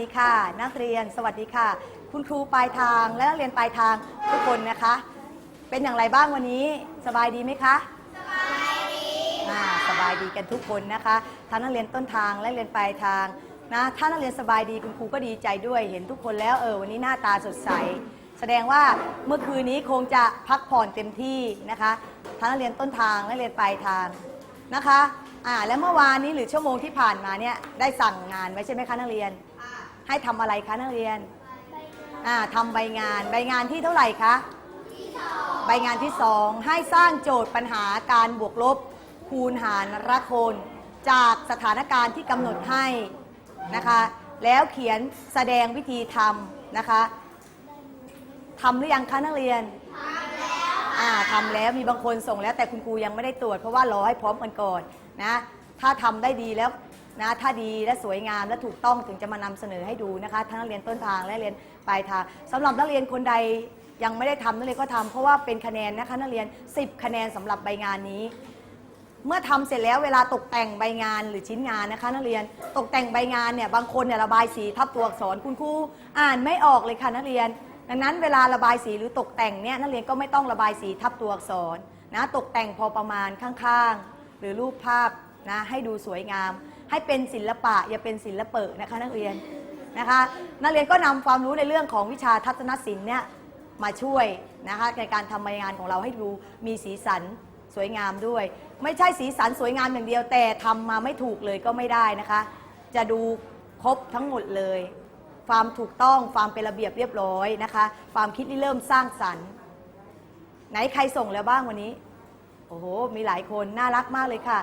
วัสดีค่ะ นักเรียนสวัสดีค่ะ คุณครูปลายทางและนักเรียนปลายทางทุกคนนะคะ เป็นอย่างไรบ้างวันนี้สบายดีไหมคะสบายดีสบายดีกันทุกคนนะคะทั้งนักเรียนต้นทางและนักเรียนปลายทางนะถ้านักเรียนสบายดีคุณครูก็ดีใจด้วยเห็นทุกคนแล้วเออวันนี้หน้าตาสดใส แสดงว่าเมื่อคืนนี้คงจะพักผ่อนเต็มที่นะคะทั้งนักเรียนต้นทางและนักเรียนปลายทางนะคะอ่าและเมื่อวานนี้หรือชั่วโมงที่ผ่านมาเนี่ยได้สั่งงานไว้ใช่ไหมคะนักเรียน ให้ทำอะไรคะนักเรียนอ่าทำใบงาน ใบงานที่เท่าไหร่คะใบงานที่สองให้สร้างโจทย์ปัญหาการบวกลบ คูณหารระโคนจากสถานการณ์ที่กำหนดให้นะคะ แล้วเขียนแสดงวิธีทำนะคะทำหรือยังคะนักเรียนทำแล้วอ่าทำแล้วมีบางคนส่งแล้วแต่คุณครูยังไม่ได้ตรวจ เพราะว่ารอให้พร้อมกันก่อนนะถ้าทำได้ดีแล้ว นะถ้าดีและสวยงามและถูกต้องถึงจะมานำเสนอให้ดูนะคะ ทั้งนักเรียนต้นทางและเรียนปลายทางสำหรับนักเรียนคนใดยังไม่ได้ทำนักเรียนก็ทำเพราะว่าเป็นคะแนนนะคะนักเรียน 10 คะแนนสำหรับใบงานนี้ เมื่อทำเสร็จแล้วเวลาตกแต่งใบงานหรือชิ้นงานนะคะ นักเรียนตกแต่งใบงานเนี่ยบางคนเนี่ยระบายสีทับตัวอักษรคุณครูอ่านไม่ออกเลยค่ะนักเรียน ดังนั้นเวลาระบายสีหรือตกแต่งเนี่ยนักเรียนก็ไม่ต้องระบายสีทับตัวอักษรนะตกแต่งพอประมาณข้างๆ หรือรูปภาพนะให้ดูสวยงาม ให้เป็นศิลปะ อย่าเป็นศิลปะนะคะนักเรียนนะคะนักเรียนก็นำความรู้ในเรื่องของวิชาทัศนศิลป์เนี่ยมาช่วยนะคะในการทำงานของเราให้ดูมีสีสันสวยงามด้วย ไม่ใช่สีสันสวยงามอย่างเดียวแต่ทำมาไม่ถูกเลยก็ไม่ได้นะคะ จะดูครบทั้งหมดเลย ความถูกต้องความเป็นระเบียบเรียบร้อยนะคะความคิดที่เริ่มสร้างสรรค์ ไหนใครส่งแล้วบ้างวันนี้โอ้โหมีหลายคนน่ารักมากเลยค่ะ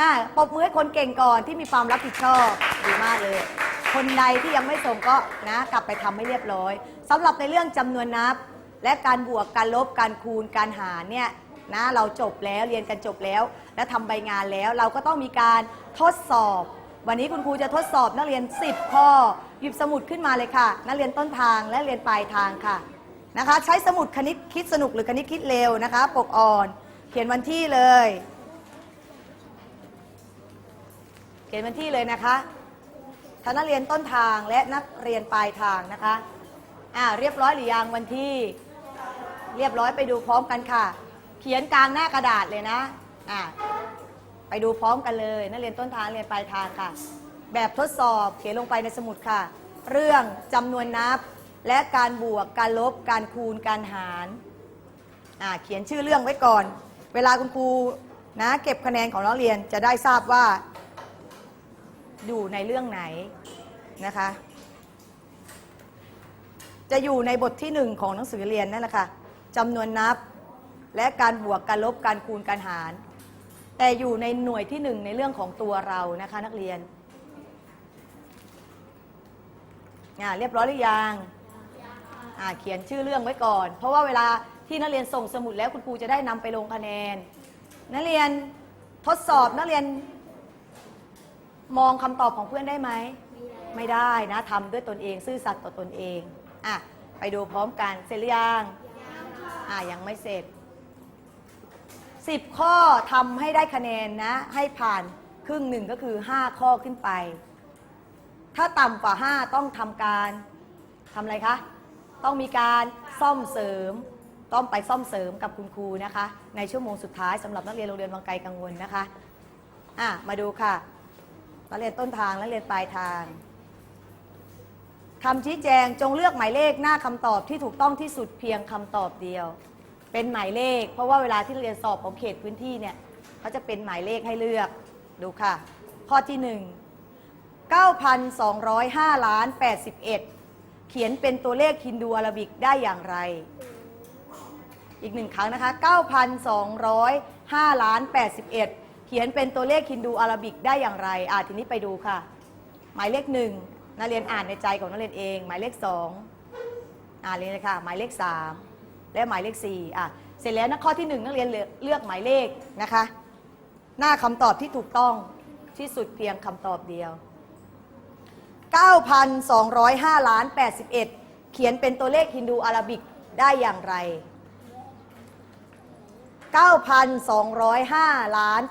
อ่าปรบมือให้คนเก่งก่อนที่มีความรับผิดชอบดีมากเลย คนใดที่ยังไม่ส่งก็นะกลับไปทำให้เรียบร้อยสำหรับในเรื่องจำนวนนับ และการบวกการลบการคูณการหารเนี่ยนะเราจบแล้วเรียนกันจบแล้ว และทำใบงานแล้ว เราก็ต้องมีการทดสอบ วันนี้คุณครูจะทดสอบนักเรียน 10 ข้อหยิบสมุดขึ้นมาเลยค่ะ นักเรียนต้นทางและเรียนปลายทางค่ะนะคะ ใช้สมุดคณิตคิดสนุกหรือคณิตคิดเร็วนะคะ ปกอ่อน เขียนวันที่เลย เขียนวันที่เลยนะคะทั้งนักเรียนต้นทางและนักเรียนปลายทางนะคะอ่าเรียบร้อยหรือยังวันที่ เรียบร้อยไปดูพร้อมกันค่ะ เขียนกลางหน้ากระดาษเลยนะอ่าไปดูพร้อมกันเลย นักเรียนต้นทางเรียนปลายทางค่ะ แบบทดสอบเขียนลงไปในสมุดค่ะ เรื่องจำนวนนับและการบวกการลบการคูณการหารอ่าเขียนชื่อเรื่องไว้ก่อน เวลาคุณครูนะเก็บคะแนนของนักเรียนจะได้ทราบว่า อยู่ในเรื่องไหนนะคะ จะอยู่ในบทที่หนึ่งของหนังสือเรียนนั่นแหละค่ะจำนวนนับและการบวกการลบการคูณการหาร แต่อยู่ในหน่วยที่หนึ่งในเรื่องของตัวเรานะคะนักเรียนอ่าเรียบร้อยหรือยังอ่าเขียนชื่อเรื่องไว้ก่อน เพราะว่าเวลาที่นักเรียนส่งสมุดแล้วคุณครูจะได้นำไปลงคะแนน นักเรียนทดสอบนักเรียน มองคำตอบของเพื่อนได้ไหม ไม่ได้นะทำด้วยตนเอง ซื่อสัตย์ต่อตนเองอะไปดูพร้อมกันเสร็จหรือยังอะยังไม่เสร็จ10ข้อทำให้ได้คะแนนนะ ให้ผ่านครึ่งหนึ่งก็คือ5ข้อขึ้นไป ถ้าต่ำกว่า5ต้องทำการทำอะไรคะ ต้องมีการซ่อมเสริม ต้องไปซ่อมเสริมกับคุณครูนะคะ ในชั่วโมงสุดท้ายสำหรับนักเรียนโรงเรียนวังไกลกังวลนะคะอะมาดูค่ะ นักเรียนต้นทางและเรียนปลายทางคำชี้แจงจงเลือกหมายเลขหน้าคำตอบที่ถูกต้องที่สุดเพียงคำตอบเดียว เป็นหมายเลข เพราะว่าเวลาที่เรียนสอบของเขตพื้นที่เนี่ยเขาจะเป็นหมายเลขให้เลือกดูค่ะ ข้อที่ 1 9,205ล้าน81 เขียนเป็นตัวเลขฮินดูอาราบิกได้อย่างไร อีกหนึ่งครั้งนะคะ 9,205ล้าน81 เขียนเป็นตัวเลขฮินดูอาราบิกได้อย่างไรอ่าทีนี้ไปดูค่ะ หมายเลขหนึ่งนักเรียนอ่านในใจของนักเรียนเอง หมายเลขสองอ่านเลยนะคะหมายเลขสามและหมายเลขสี่อะเสร็จแล้วนะข้อที่หนึ่งนักเรียนเลือกหมายเลขนะคะ หน้าคำตอบที่ถูกต้องที่สุดเพียงคำตอบเดียว 9,205ล้าน81 เขียนเป็นตัวเลขฮินดูอาราบิกได้อย่างไร 9,205ล้าน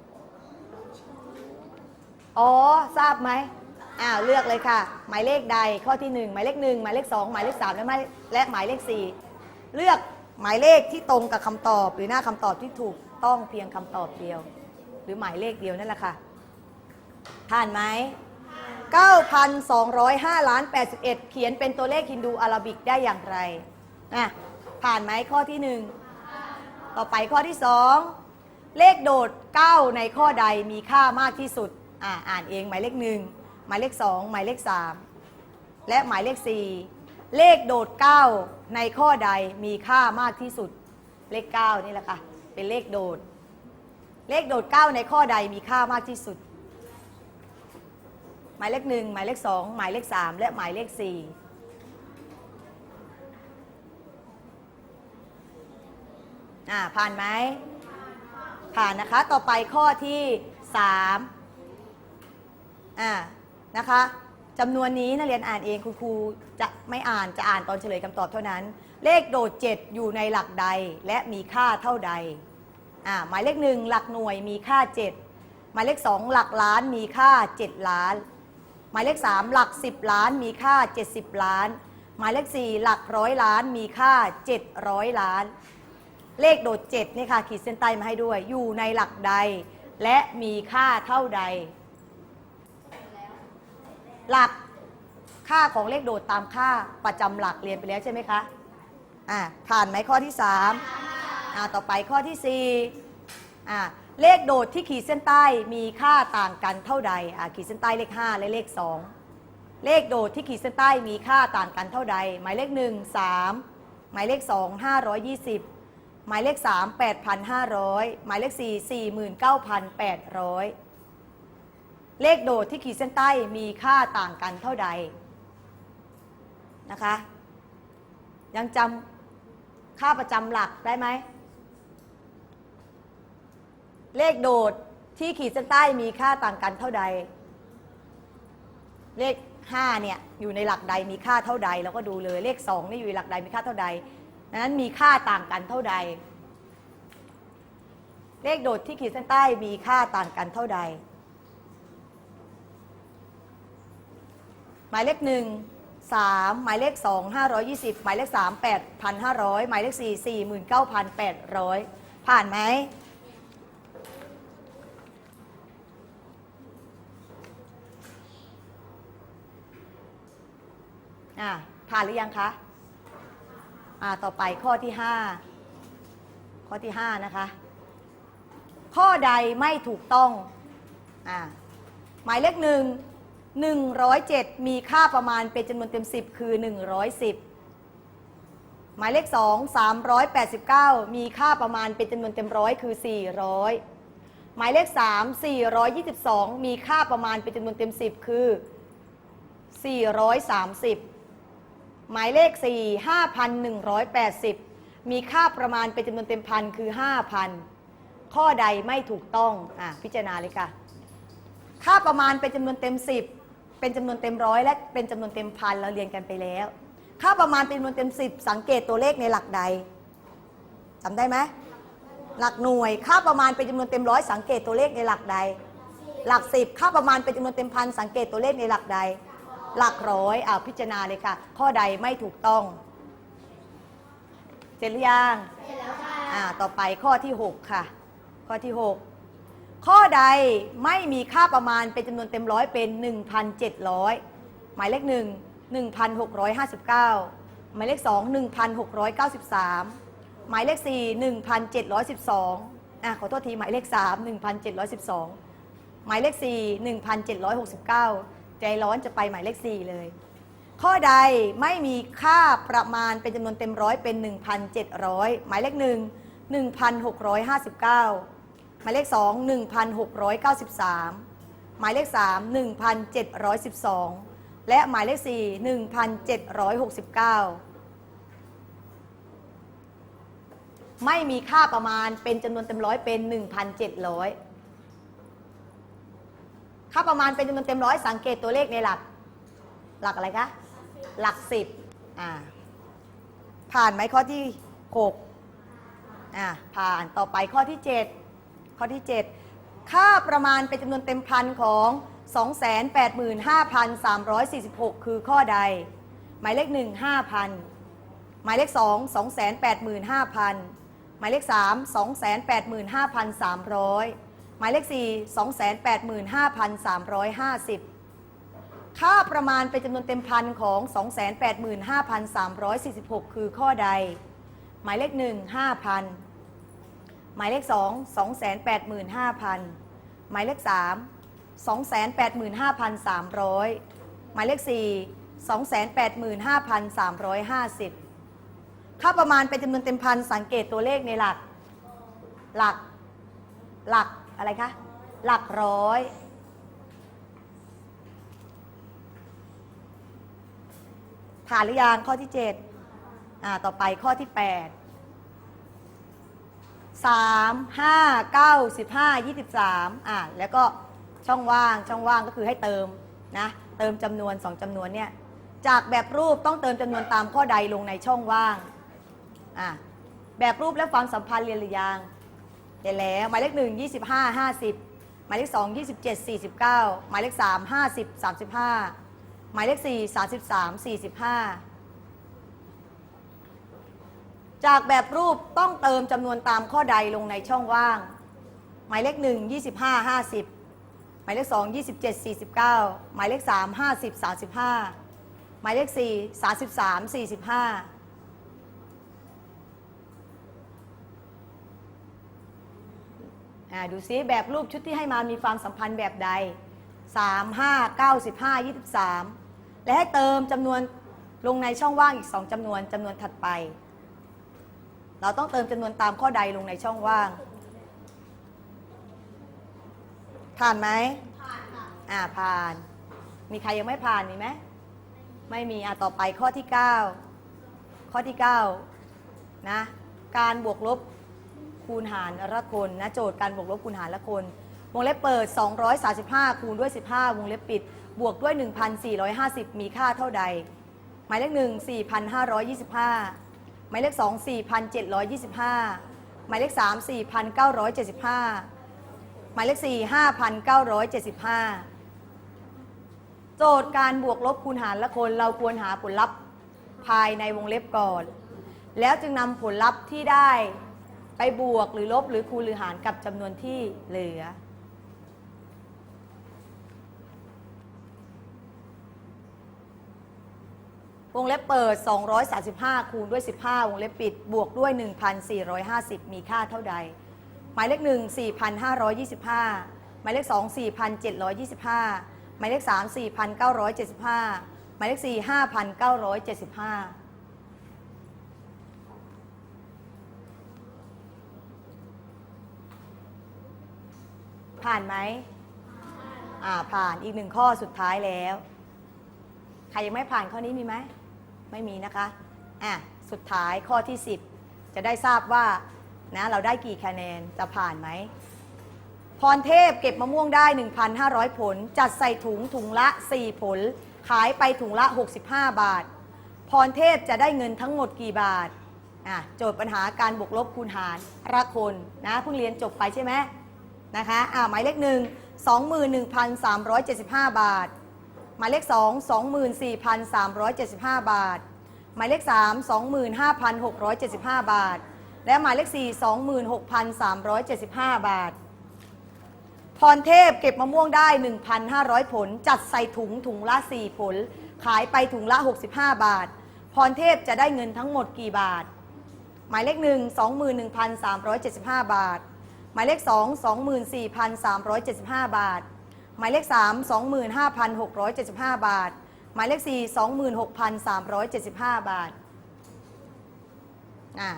81 อ๋อ ทราบไหมอ้าวเลือกเลยค่ะ หมายเลขใดข้อที่ 1 หมายเลข 1 หมายเลข 2 หมายเลข 3 และหมายและหมายเลข 4 เลือกหมายเลขที่ตรงกับคำตอบ หรือหน้าคำตอบที่ถูกต้องเพียงคำตอบเดียว หรือหมายเลขเดียวนั่นแหละค่ะผ่านไหม9,205ล้าน81 เขียนเป็นตัวเลขฮินดูอาราบิกได้อย่างไรอะผ่านไหมข้อที่ 1 ต่อไปข้อที่ 2 เลขโดด 9 ในข้อใดมีค่ามากที่สุด อ่าอ่านเองหมายเลข1หมายเลข2หมายเลข3และหมายเลข4เลขโดด 9 ในข้อใดมีค่ามากที่สุด เลข 9 นี่แหละค่ะ เป็นเลขโดด เลขโดด 9 ในข้อใดมีค่ามากที่สุด หมายเลข1หมายเลข2หมายเลข3และหมายเลข4 อ่าผ่านไหมผ่านนะคะ ต่อไปข้อที่3อ่านะคะจำนวนนี้นักเรียนอ่านเองคุณครูจะไม่อ่านจะอ่านตอนเฉลยคำตอบเท่านั้น เลขโดด 7 อยู่ในหลักใดและมีค่าเท่าใดอ่าหมายเลข1หลักหน่วยมีค่า 7 หมายเลข 2 หลักล้านมีค่า 7 ล้าน หมายเลข 3 หลัก 10 ล้านมีค่า 70 ล้าน หมายเลข 4 หลักร้อยล้านมีค่า 700 ล้าน เลขโดด7นี่ค่ะขีดเส้นใต้มาให้ด้วย อยู่ในหลักใด และมีค่าเท่าใด หลักค่าของเลขโดดตามค่าประจำหลักเรียนไปแล้วใช่ไหมคะอ่าผ่านไหมข้อที่3อ่าต่อไปข้อที่4อ่าเลขโดดที่ขีดเส้นใต้มีค่าต่างกันเท่าใดอ่าขีดเส้นใต้เลข 5 และเลข 2 เลขโดดที่ขีดเส้นใต้มีค่าต่างกันเท่าใด หมายเลข 1 3 หมายเลข 2 520 หมายเลข 3 8,500 หมายเลข 4 49,800 เลขโดดที่ขีดเส้นใต้มีค่าต่างกันเท่าใดนะคะ ยังจำค่าประจำหลักได้ไหม เลขโดดที่ขีดเส้นใต้มีค่าต่างกันเท่าใด เลข5เนี่ยอยู่ในหลักใดมีค่าเท่าใดเราก็ดูเลยเลข2นี่อยู่ในหลักใดมีค่าเท่าใด นั้นมีค่าต่างกันเท่าใด เลขโดดที่ขีดเส้นใต้มีค่าต่างกันเท่าใด หมายเลขหนึ่งสามหมายเลขสองห้าร้อยยี่สิบหมายเลขสามแปดพันห้าร้อยหมายเลขสี่สี่หมื่นเก้าพันแปดร้อยผ่านไหมอ่าผ่านหรือยังคะ อ่าต่อไปข้อที่ห้าข้อที่ห้านะคะ ข้อใดไม่ถูกต้องอ่าหมายเลขหนึ่ง107 มีค่าประมาณเป็นจำนวนเต็ม 10 คือ 110 หมายเลข 2 389 มีค่าประมาณเป็นจำนวนเต็มร้อยคือ 400 หมายเลข 3 422 มีค่าประมาณเป็นจำนวนเต็ม 10 คือ 430 หมายเลข 4 5,180 มีค่าประมาณเป็นจำนวนเต็มพันคือ 5,000 ข้อใดไม่ถูกต้องอะพิจารณาเลยค่ะ ค่าประมาณเป็นจำนวนเต็ม 10 เป็นจำนวนเต็มร้อยและเป็นจำนวนเต็มพันเราเรียนกันไปแล้ว ค่าประมาณเป็นจำนวนเต็ม 10 สังเกตตัวเลขในหลักใดจำได้ไหมหลักหน่วย ค่าประมาณเป็นจำนวนเต็มร้อยสังเกตตัวเลขในหลักใด หลักสิบค่าประมาณเป็นจำนวนเต็มพันสังเกตตัวเลขในหลักใด หลักร้อยอ่าพิจารณาเลยค่ะ ข้อใดไม่ถูกต้อง เสร็จหรือยังเสร็จแล้วค่ะอ่าต่อไปข้อที่ 6 ค่ะ ข้อที่ 6 ข้อใดไม่มีค่าประมาณเป็นจำนวนเต็มร้อยเป็น 1,700 หมายเลข1 1,659 หมายเลข 2 1,693 หมายเลข 4 1,712อะขอโทษทีหมายเลข 3 1,712 หมายเลข 4 1,769 ใจร้อนจะไปหมายเลข 4 เลย ข้อใดไม่มีค่าประมาณเป็นจำนวนเต็มร้อยเป็น 1,700 หมายเลข 1 1,659 หมายเลข 2 1,693 หมายเลข 3 1,712 และหมายเลข 4 1,769 ไม่มีค่าประมาณเป็นจำนวนเต็มร้อยเป็น 1,700 ค่าประมาณเป็นจำนวนเต็มร้อยสังเกตตัวเลขในหลัก หลักอะไรคะ หลักสิบอ่า ผ่านไหมข้อที่หกอ่า ผ่านต่อไปข้อที่เจ็ดข้อที่เจ็ดค่าประมาณเป็นจำนวนเต็มพันของ 285,346 คือข้อใด หมายเลข 1 5,000 หมายเลข 2 285,000 หมายเลข 3 285,300 หมายเลข 4 285,350 ค่าประมาณเป็นจำนวนเต็มพันของ 285,346 คือข้อใด หมายเลข 1 5,000 หมายเลข 2 285,000 หมายเลข 3 285,300 หมายเลข 4 285,350 ค่าประมาณเป็นจำนวนเต็มพันสังเกตตัวเลขในหลัก หลักหลัก อะไรคะ หลักร้อย ผ่านหรือยังข้อที่ 7 อ่า ต่อไปข้อที่ 8 3 5 9 15 23 อ่า แล้วก็ช่องว่าง ช่องว่างก็คือให้เติมนะ เติมจำนวน 2จำนวนเนี่ย จากแบบรูปต้องเติมจำนวนตามข้อใดลงในช่องว่าง อ่า แบบรูปและความสัมพันธ์เรียนหรือยัง เห็แล้วหมายเลขหนึ่งยี่สิบห้าห้าสิบหมายเลขสองยี่สิบเจ็ดสี่สิบเก้าหมายเลขสามห้าสิบสามสิบห้าหมายเลขสี่สามสิบสามสี่สิบห้าจากแบบรูปต้องเติมจำนวนตามข้อใดลงในช่องว่าง หมายเลขหนึ่งยี่สิบห้าห้าสิบหมายเลขสองยี่สิบเจ็ดสี่สิบเก้าหมายเลขสามห้าสิบสามสิบห้าหมายเลขสี่สามสิบสามสี่สิบห้า อ่าดูซิแบบรูปชุดที่ให้มามีความสัมพันธ์แบบใด 3 5 9 15 23 และให้เติมจำนวนลงในช่องว่างอีก 2จำนวนจำนวนถัดไป เราต้องเติมจำนวนตามข้อใดลงในช่องว่าง ผ่านไหมผ่านค่ะอ่าผ่าน มีใครยังไม่ผ่านมีไหมไม่มีอะต่อไปข้อที่ 9 ข้อที่ 9 นะ การบวกลบ คูณหารละคนนะโจทย์การบวกลบคูณหารละคน วงเล็บเปิด 235 คูณด้วย 15 วงเล็บปิด บวกด้วย 1,450 มีค่าเท่าใด หมายเลข1 4,525 หมายเลข2 4,725 หมายเลข3 4,975 หมายเลข4 5,975 โจทย์การบวกลบคูณหารละคนเราควรหาผลลัพธ์ภายในวงเล็บก่อน แล้วจึงนำผลลัพธ์ที่ได้ ไปบวกหรือลบหรือคูณหรือหารกับจำนวนที่เหลือ วงเล็บเปิด 235 คูณด้วย 15 วงเล็บปิด บวกด้วย 1,450 มีค่าเท่าใด หมายเลข 1 4,525 หมายเลข 2 4,725 หมายเลข 3 4,975 หมายเลข 4 5,975 ผ่านไหมอ่าผ่านอีกหนึ่งข้อสุดท้ายแล้ว ใครยังไม่ผ่านข้อนี้มีไหม ไม่มีนะคะอะสุดท้ายข้อที่ 10 จะได้ทราบว่านะเราได้กี่คะแนนจะผ่านไหมพรเทพเก็บมะม่วงได้ 1,500 ผล จัดใส่ถุงถุงละ 4 ผล ขายไปถุงละ 65 บาท พรเทพจะได้เงินทั้งหมดกี่บาทอะโจทย์ปัญหาการบวกลบคูณหารรักคนนะเพิ่งเรียนจบไปใช่ไหม นะคะอ่าหมายเลขหนึ่ง21,375 บาท หมายเลข2 24,375 บาท หมายเลข3 25,675 บาท และหมายเลข4 26,375 บาท พรเทพเก็บมะม่วงได้ 1,500 ผล จัดใส่ถุงถุงละ 4 ผล ขายไปถุงละ 65 บาท พรเทพจะได้เงินทั้งหมดกี่บาท หมายเลข 1 21,375 บาท หมายเลข 2 24,375 บาท หมายเลข 3 25,675 บาท หมายเลข 4 26,375 บาทอ่า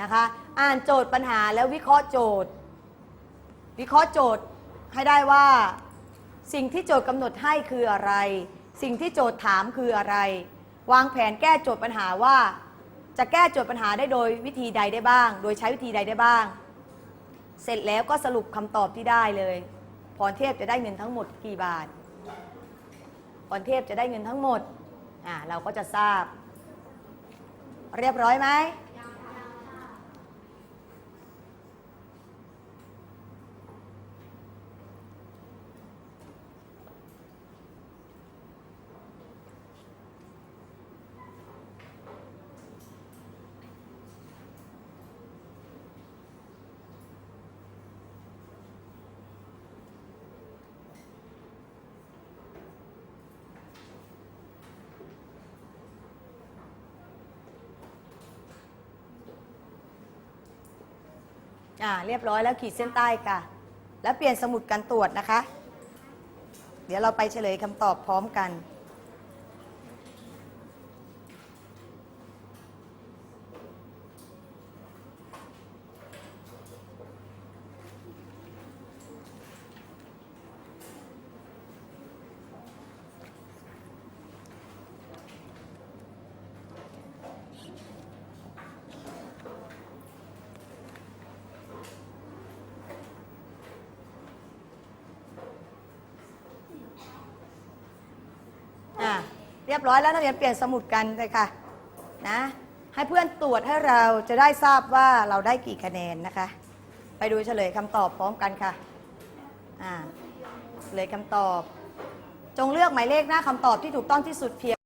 นะคะอ่านโจทย์ปัญหาแล้ววิเคราะห์โจทย์ วิเคราะห์โจทย์ให้ได้ว่า สิ่งที่โจทย์กำหนดให้คืออะไร สิ่งที่โจทย์ถามคืออะไร วางแผนแก้โจทย์ปัญหาว่า จะแก้โจทย์ปัญหาได้โดยวิธีใดได้บ้าง โดยใช้วิธีใดได้บ้าง เสร็จแล้วก็สรุปคำตอบที่ได้เลยพรเทพจะได้เงินทั้งหมดกี่บาทพรเทพจะได้เงินทั้งหมดอ่าเราก็จะทราบ เรียบร้อยไหม อ่าเรียบร้อยแล้วขีดเส้นใต้ค่ะ แล้วเปลี่ยนสมุดการตรวจนะคะ เดี๋ยวเราไปเฉลยคำตอบพร้อมกัน อะ เรียบร้อยแล้วนักเรียนเปลี่ยนสมุดกันเลยค่ะนะให้เพื่อนตรวจให้เราจะได้ทราบว่าเราได้กี่คะแนนนะคะ ไปดูเฉลยคำตอบพร้อมกันค่ะอ่าเฉลยคำตอบ จงเลือกหมายเลขหน้าคำตอบที่ถูกต้องที่สุดเพียง